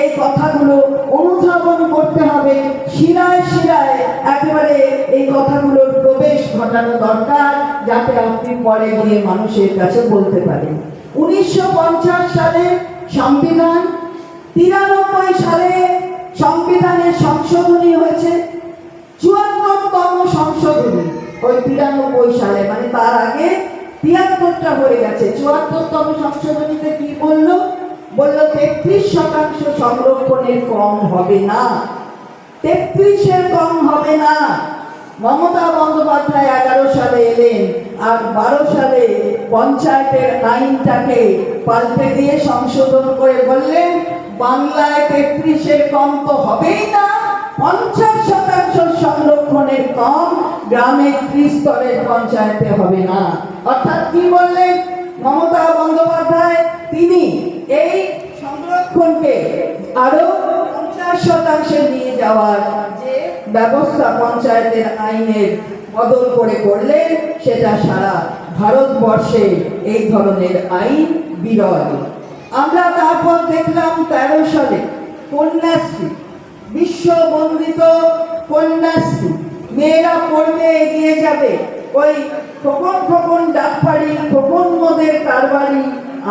এই কথাগুলো অনুধাবন করতে হবে। শিরায় শিরায় একেবারে এই কথাগুলোর প্রবেশ ঘটানো দরকার, যাতে আপনি পরে গিয়ে মানুষের কাছে বলতে পারেন। উনিশশো সালে সংবিধান, তিরানব্বই সালে সংবিধানের সংশোধনী হয়েছে। চুয়াত্তরতম সংশোধনী ওই তিরানব্বই সালে মানে তার আগে তিয়াত্তরটা হয়ে গেছে। চুয়াত্তরতম সংশোধনীতে কি বলল? বলল, তেত্রিশ শতাংশ সংরক্ষণের কম হবে না। তেত্রিশের কম হবে না। মমতা বন্দ্যোপাধ্যায় এগারো সালে এলেন আর বারো সালে পঞ্চায়েতের আইনটাকে পাল্টে দিয়ে সংশোধন করে বললেন, বাংলায় তেত্রিশের কম তো হবেই না। পঞ্চাশ শতাংশ সংরক্ষণের কম গ্রামে ত্রিস্তরের পঞ্চায়েতে হবে না। অর্থাৎ কি বললেন মমতা বন্দ্যোপাধ্যায়? তিনি এই সংরক্ষণকে আরও পঞ্চাশ শতাংশে নিয়ে যাওয়ার যে ব্যবস্থা পঞ্চায়েতের আইনের বদল করে করলেন, সেটা সারা ভারতবর্ষে এই ধরনের আইন বিরল। আমরা তারপর দেখলাম তেরো সালে কন্যাশ্রী, বিশ্ব বন্দিত কন্যাশ্রী, মেয়েরা পড়বে এগিয়ে যাবে। ওই খোকন খোকন ডাকপাড়ি খোকন মদের কারবারি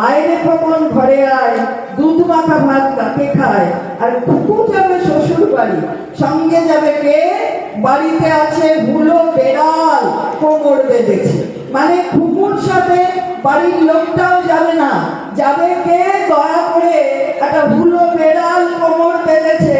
আয় রে খোকন ঘরে আয়, দুধ মাখা ভাত কাকে খায়, আর কুকু যাবে শ্বশুর বাড়ি সঙ্গে যাবে কে? বাড়িতে আছে ভুলো বেড়াল, কোমর বেঁধেছে। মানে খুকুর সাথে বাড়ির লোকটাও যাবে না, যাবে কে? দয়া করে একটা ভুলো বেড়াল কোমর বেঁধেছে,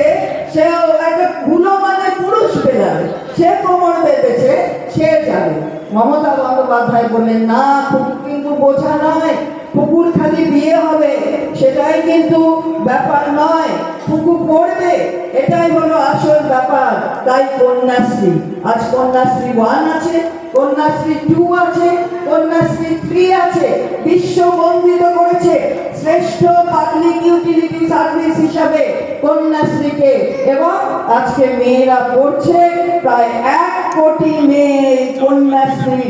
সেও একটা ভুলো মানে পুরুষ বেড়াল, সে কোমর বেঁধেছে, সে যাবে। মমতা বন্দ্যোপাধ্যায় বললেন, না, কুকুর কিন্তু বোঝা নয়। কুকুর খালি বিয়ে হবে, সেটাই কিন্তু ব্যাপার নয়। কুকুর পড়বে, এটাই হলো আসল ব্যাপার। তাই কন্যাশ্রী, আজ কন্যাশ্রী ওয়ান আছে, কন্যাশ্রী টু আছে, কন্যাশ্রী থ্রি আছে। বিশ্ব বন্দিত করেছে শ্রেষ্ঠ পাবলিক ইউটিলিটি সার্ভিস হিসাবে কন্যাশ্রীকে। এবং আজকে মেয়েরা পড়ছে, প্রায় এক কোটি মেয়ে কন্যাশ্রী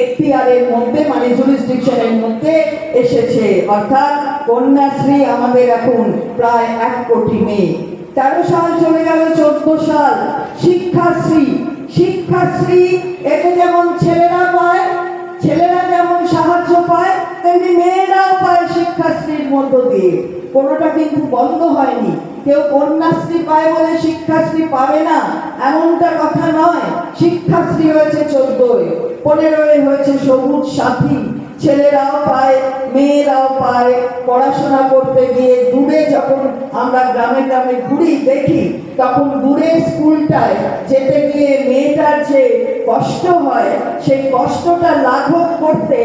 এখতিয়ারের মধ্যে মানে জুরিসডিকশনের মধ্যে এসেছে। অর্থাৎ কন্যাশ্রী আমাদের এখন প্রায় এক কোটি মেয়ে। তেরো সাল চলে গেল, চোদ্দ সাল। শিক্ষাশ্রী শিক্ষাশ্রী, এতে যেমন ছেলেরা পায়, ছেলেরা যেমন সাহায্য পায়, তেমনি মেয়েরাও পায় শিক্ষাশ্রীর মধ্য দিয়ে। কোনোটা কিন্তু বন্ধ হয়নি। কেউ কন্যাশ্রী পায় বলে শিক্ষাশ্রী পাবে না, এমনটা কথা নয়। শিক্ষাশ্রী হয়েছে চোদ্দই, পনেরোই হয়েছে সবুজ সাথী। ছেলেরাও পায়, মেয়েরাও পায়। পড়াশোনা করতে গিয়ে দূরে যখন আমরা গ্রামে গ্রামে ঘুরি, দেখি, তখন দূরে স্কুলটায় যেতে গিয়ে মেয়েটার যে কষ্ট হয়, সেই কষ্টটা লাঘব করতে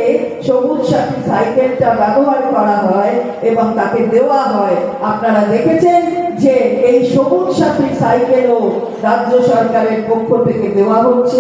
সবুজ সাথী সাইকেলটা ব্যবহার করা হয় এবং তাকে দেওয়া হয়। আপনারা দেখেছেন যে এই সবুজ সাথী সাইকেলও রাজ্য সরকারের পক্ষ থেকে দেওয়া হচ্ছে।